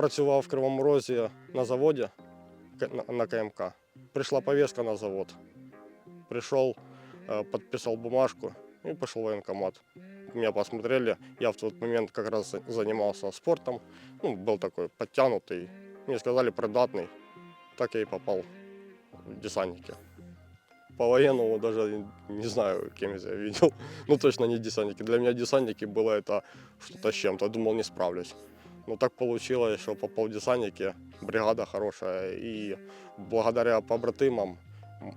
працював в Кривому Розі на заводі на- КМК. Прийшла повестка на завод. Пришел, э, подписал бумажку и пошел в военкомат. Меня посмотрели, я в тот момент как раз за- занимался спортом, ну, был такой подтянутый. Мне сказали придатный, так я и попал в десантники. По военному даже не знаю, кем я видел. Ну, точно не десантники. Для меня десантники было это что-то с чем-то. Думал, не справлюсь. Но так получилось, что попал в десантники. Бригада хорошая. И благодаря побратимам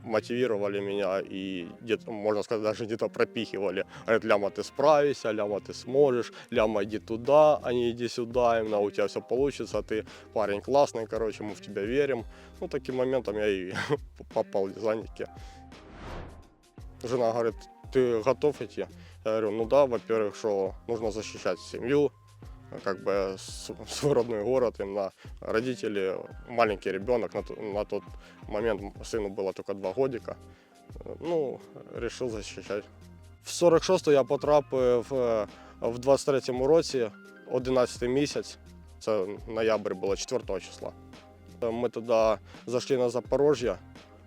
мотивировали меня и где-то, можно сказать, даже где-то пропихивали. Говорят, Ляма, ты справишься, Ляма, ты сможешь, Ляма, иди туда, а не иди сюда, именно у тебя все получится, ты парень классный, короче, мы в тебя верим. Ну, таким моментом я и попал в десантники. Жена говорит, ты готов идти? Я говорю, ну да, во-первых, что нужно защищать семью, как бы с- свой родной город, именно родители, маленький ребенок, на, то- на тот момент сыну было только два годика, ну, решил защищать. В 46-ту я потрапив е, в 23-му році, 11 місяць, це ноябрь було 4 числа. Е, Ми тоді зайшли на Запорожжя,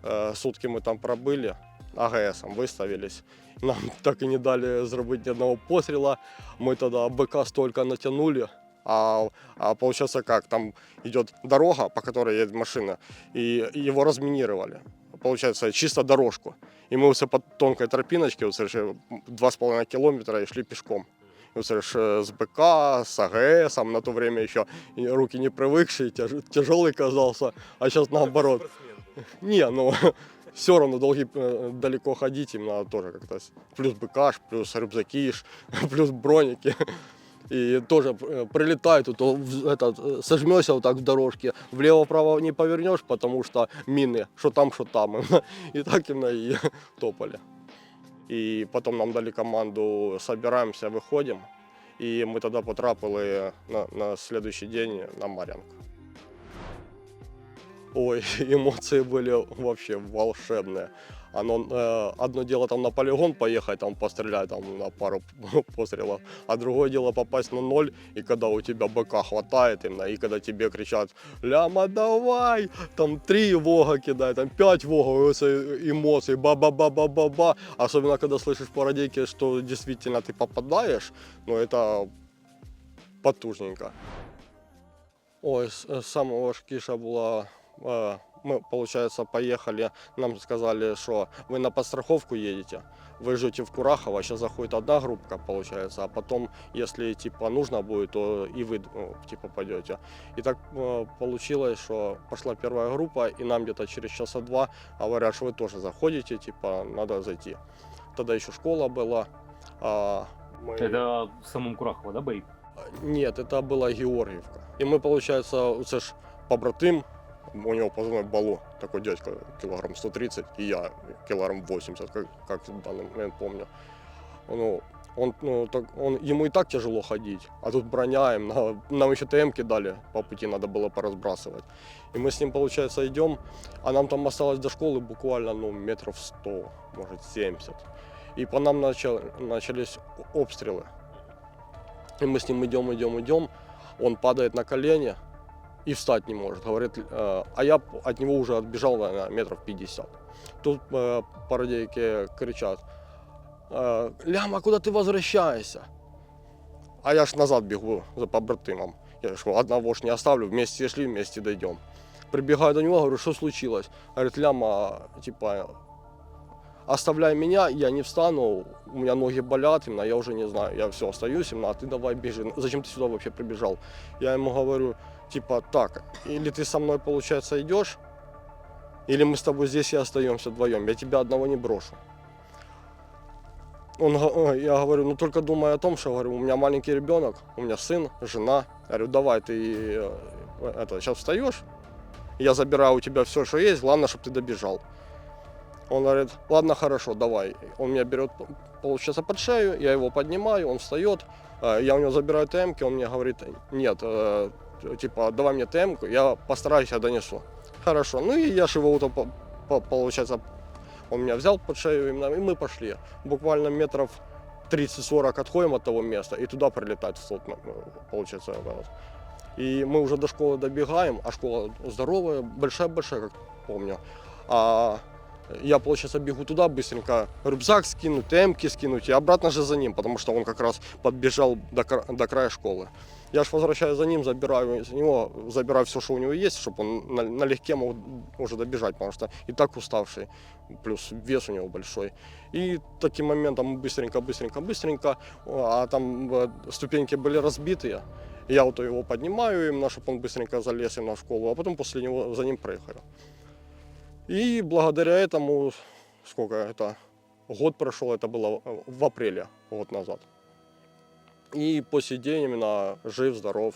е, сутки ми там пробили, АГСом виставились. Нам так і не дали зробити ні одного постріла. Мы тогда БК столько натянули, а, а получается как, там идет дорога, по которой едет машина, и его разминировали. Получается, чисто дорожку. И мы все по тонкой тропиночке, вот, слышишь, два с половиной километра и шли пешком. И, вот, слышишь, э, с БК, с АГС, на то время еще и руки не привыкшие, тяж- тяжелый казался, а сейчас наоборот. Не, ну все равно долги, э, далеко ходить им надо тоже как-то. Плюс быкаш, плюс рюкзаки, плюс броники. И тоже э, прилетает, тут этот, э, сожмешься вот так в дорожке, влево-вправо не повернешь, потому что мины, что там, что там. И так именно и топали. И потом нам дали команду «собираемся, выходим». И мы тогда потрапили на, на следующий день на Мар'янку. Ой, эмоции были вообще волшебные. Оно, э, одно дело там на полигон поехать, там пострелять там, на пару пострелов, а другое дело попасть на ноль, и когда у тебя БК хватает именно, и когда тебе кричат «Ляма, давай!» Там три вога кидай, там пять вога, и это эмоции, ба-ба-ба-ба-ба-ба. Особенно, когда слышишь по радийке, что действительно ты попадаешь, ну это потужненько. Ой, с- э, самая важкіша була. Е, Мы, получается, поехали, нам сказали, что вы на подстраховку едете, вы живете в Курахово, сейчас заходит одна группка, получается, а потом, если, типа, нужно будет, то и вы, ну, типа, пойдете. И так э, получилось, что пошла первая группа, и нам где-то через часа два говорят, что вы тоже заходите, типа, надо зайти. Тогда еще школа была. а, мы- Это в самом Курахово, да, бои? нет, это была Георгиевка. И мы, получается, це ж побратим, у него позывной Балу, такой дядька, килограмм 130, и я килограмм 80, как, как в данный момент помню. Ну, он, ну, так, он, ему и так тяжело ходить, а тут броня, им, на- нам еще ТМ дали, по пути надо было поразбрасывать. И мы с ним, получается, идем, а нам там осталось до школы буквально, ну, метров 100, может, 70. И по нам начал, начались обстрелы. И мы с ним идем, идем, идем. Он падает на колени и встать не может. Говорит, э, а я от него уже отбежал наверное, метров 50. Тут э, по радейке кричат, э, Ляма, куда ты возвращаешься? А я ж назад бегу за побратимом. Я что, одного ж не оставлю, вместе шли, вместе дойдем. Прибегаю до него, говорю, что случилось? Говорит, Ляма, типа, оставляй меня, я не встану, у меня ноги болят, именно, я уже не знаю, я все, остаюсь, именно, а ты давай бежи, зачем ты сюда вообще прибежал? Я ему говорю, типа, так, или ты со мной, получается, идешь, или мы с тобой здесь и остаемся вдвоем, я тебя одного не брошу. Он, э, я говорю, ну только думай о том, что говорю, у меня маленький ребенок, у меня сын, жена. Я говорю, давай ты э, это, сейчас встаешь, я забираю у тебя все, что есть, главное, чтобы ты добежал. Он говорит, ладно, хорошо, давай. Он меня берет, получается, под шею, я его поднимаю, он встает, э, я у него забираю ТМки, он мне говорит, нет, типа, давай мне ТМку, я постараюсь, я донесу. Хорошо, ну и я ж его, по- по- получается, он меня взял под шею, именно, и мы пошли. Буквально метров 30-40 отходим от того места, и туда прилетает в тот, м- получается, вот. И мы уже до школы добегаем, а школа здоровая, большая-большая, как помню. А я, получается, бегу туда быстренько, рюкзак скинуть, темки скинуть, и обратно же за ним, потому что он как раз подбежал до, до края школы. Я ж возвращаюсь за ним, забираю из него, забираю все, что у него есть, чтобы он на- налегке мог уже добежать, потому что и так уставший, плюс вес у него большой. И таким моментом быстренько, быстренько, быстренько, а там ступеньки были разбитые, я вот его поднимаю именно, чтобы он быстренько залез именно в школу, а потом после него за ним прыгаю. И благодаря этому, сколько это, год прошел, это было в апреле, год назад. И по сей день именно жив, здоров,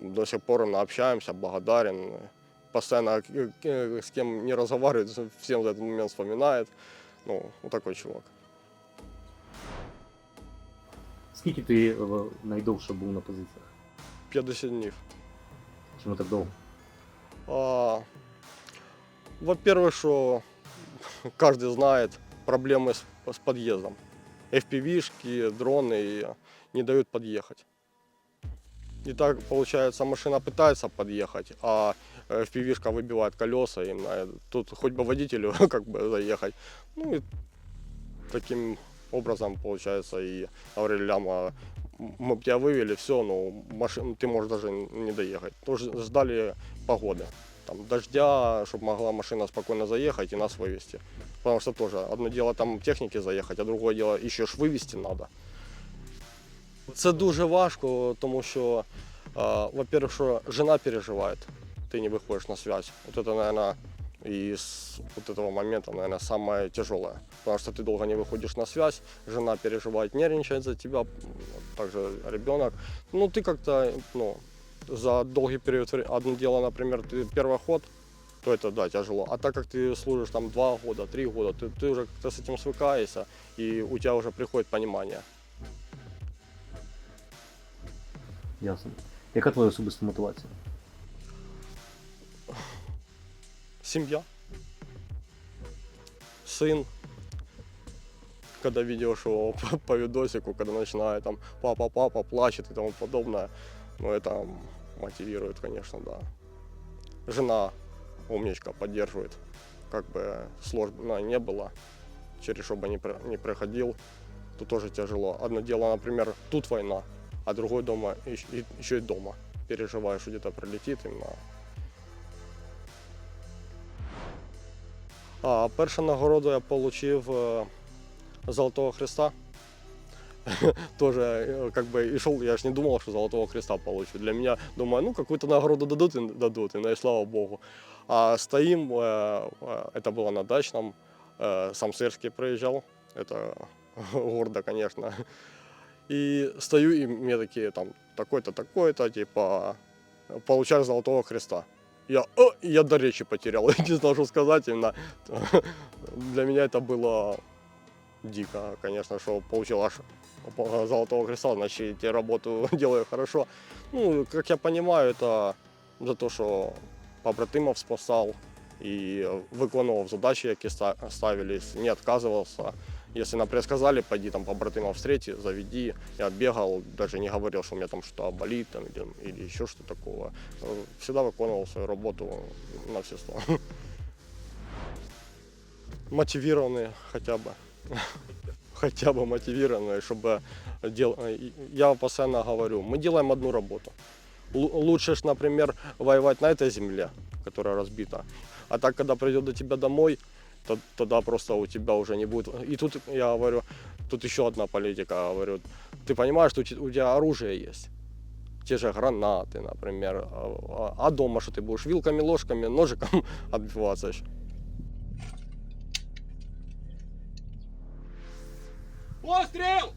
до сих пор именно общаемся, благодарен. Постоянно к- к- с кем не разговаривает, всем за этот момент вспоминает. Ну, вот такой чувак. Скільки ти е, найдовше був на позиціях? 50 днів. Чому так довго? А, во-первых, что каждый знает проблемы с, с подъездом. FPV-шки, дроны не дают подъехать. И так, получается, машина пытается подъехать, а FPV-шка выбивает колеса, и тут хоть бы водителю как бы заехать. Ну и таким образом, получается, и говорили, ляма, мы тебя вывели, все, но машин, ты можешь даже не доехать. Тоже ждали погоды Там, дождя, чтобы могла машина спокойно заехать и нас вывести. Потому что тоже одно дело там техніки заїхати, а другое дело еще ж вивезти треба. Це дуже важко, тому що, е, во-первых, що жена переживає, ти не виходиш на связь. Вот это, наверное, из вот этого момента, наверное, самое тяжелое. Потому что ты долго не выходишь на связь, жена переживает, нервничает за тебя, также ребенок. Ну, ты как-то, ну, за долгий период времени, одно дело, например, ты первый ход, то это, да, тяжело. А так как ты служишь там два года, три года, ты, ты уже как-то с этим свыкаешься, и у тебя уже приходит понимание. Ясно. Яка твоя особиста мотивація? Семья, сын, когда видишь его по, по видосику, когда начинает там папа, папа, плачет и тому подобное, ну это мотивирует, конечно, да. Жена, умничка, поддерживает, как бы сложно не было, через что бы не, не проходил, то тоже тяжело. Одно дело, например, тут война, а другое дома, еще и дома. Переживаешь, что где-то прилетит именно А, першу нагороду я отримав Золотого Христа. Тоже э, как бы и шел, я ж не думал, что Золотого Христа получу. Для меня, думаю, ну какую-то награду дадут и дадут, и, ну, и слава Богу. А стоим, э, э, это было на дачном, сам Сырский проезжал, это гордо, конечно. И стою, и мне такие там, такой-то, такой-то, типа, получаешь Золотого Христа. Я, о, я до речи потерял, не знал, что сказать именно. Для меня это было дико, конечно, что получил аж Золотого Креста, значит, я работу делаю хорошо. Ну, как я понимаю, это за то, що побратимов спасал и виконував які ста- ставились, не отказывался. Если, например, сказали, пойди там побратимов встрети, заведи, я бегал, даже не говорил, что у меня там что-то болит там, или, или еще что такого. Всегда выполнял свою работу на все сто. Мотивированные хотя бы. Хотя бы мотивированные, чтобы дел... Я постоянно говорю, мы делаем одну работу. Лучше ж, например, воевать на этой земле, которая разбита. А так, когда придет до тебя домой, то, тогда просто у тебя уже не будет. И тут я говорю, тут еще одна политика, говорю, ты понимаешь, что у те- у тебя оружие есть. Те же гранаты, например. А а дома что ты будешь вилками, ложками, ножиком отбиваться еще. Ô, Estrela!